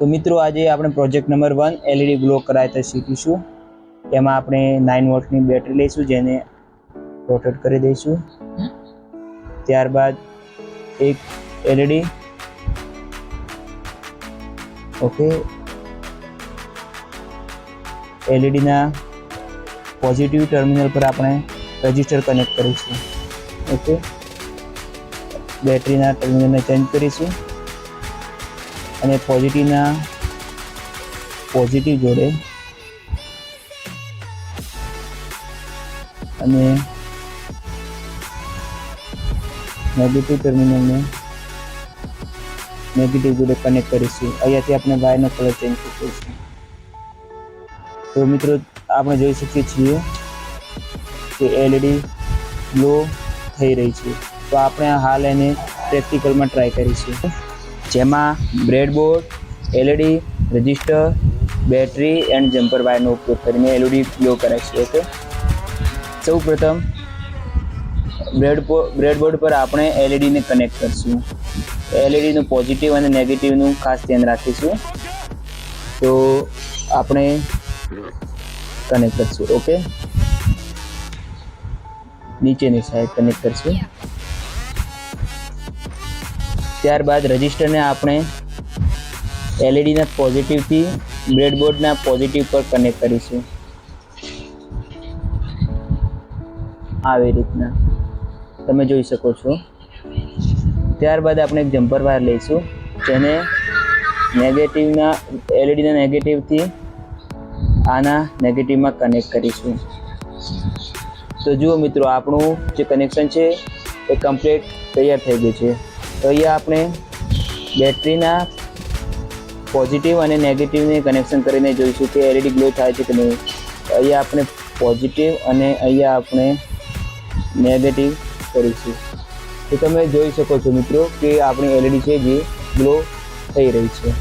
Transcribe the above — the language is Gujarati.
તો મિત્રો, આજે આપણે project number one LED glow કરાયતા શીખીશું. એમાં આપણે નાઇન વોટની બેટરી લઈશું, જેને રોટેટ કરી દઈશું. ત્યારબાદ એક એલઈડી ઓકે એલઈડીના પોઝિટિવ ટર્મિનલ પર આપણે રજિસ્ટર કનેક્ટ કરીશું. ઓકે બેટરીના ટર્મિનલને ચેન્જ કરીશું. અને પોઝિટિવના પોઝિટિવ જોડે અને નેગેટિવ ટર્મિનલને નેગેટિવ જોડે કનેક્ટ કરીશું. અહીંયાથી આપણે વાયરનો કલર ચેન્જ કરીશું. તો મિત્રો, આપણે જોઈ શકીએ છીએ કે એલઈડી ગ્લો થઈ રહી છે. તો આપણે હાલ એને પ્રેક્ટિકલમાં ટ્રાય કરીશું. જેમાં breadboard LED register, battery and jumper વાયરનો ઉપયોગ કરીને એલઈડી ગ્લો કરે છે ઓકે સૌ પ્રથમ બ્રેડબોર્ડ બ્રેડબોર્ડ પર આપણે એલઈડીને કનેક્ટ કરીશું. એલઈડીનું પોઝિટિવ અને નેગેટિવનું ખાસ ધ્યાન રાખીશું. તો આપણે કનેક્ટ કરીશું ઓકે નીચેની સાઈડ કનેક્ટ કરશું. ત્યારબાદ રજિસ્ટરને આપણે એલઈડીના પોઝિટિવથી બ્રેડબોર્ડના પોઝિટિવ પર કનેક્ટ કરીશું. આવી રીતના. તમે જોઈ શકો છો. ત્યારબાદ આપણે એક જમ્પર વાયર લઈશું, જેને નેગેટિવના, એલઈડીના નેગેટિવથી આના નેગેટિવમાં કનેક્ટ કરીશું. તો જુઓ મિત્રો, આપણું જે કનેક્શન છે, એ કમ્પ્લીટ તૈયાર થઈ ગયું છે. તો અહીંયા આપણે બેટરીના પોઝિટિવ અને નેગેટિવને કનેક્શન કરીને જોઈશું કે એલઈડી ગ્લો થાય છે કે નહીં. અહીંયા આપણે પોઝિટિવ અને અહીંયા આપણે નેગેટિવ કરીશું. તો તમે જોઈ શકો છો મિત્રો કે આપણી એલઈડી છે જે ગ્લો થઈ રહી છે.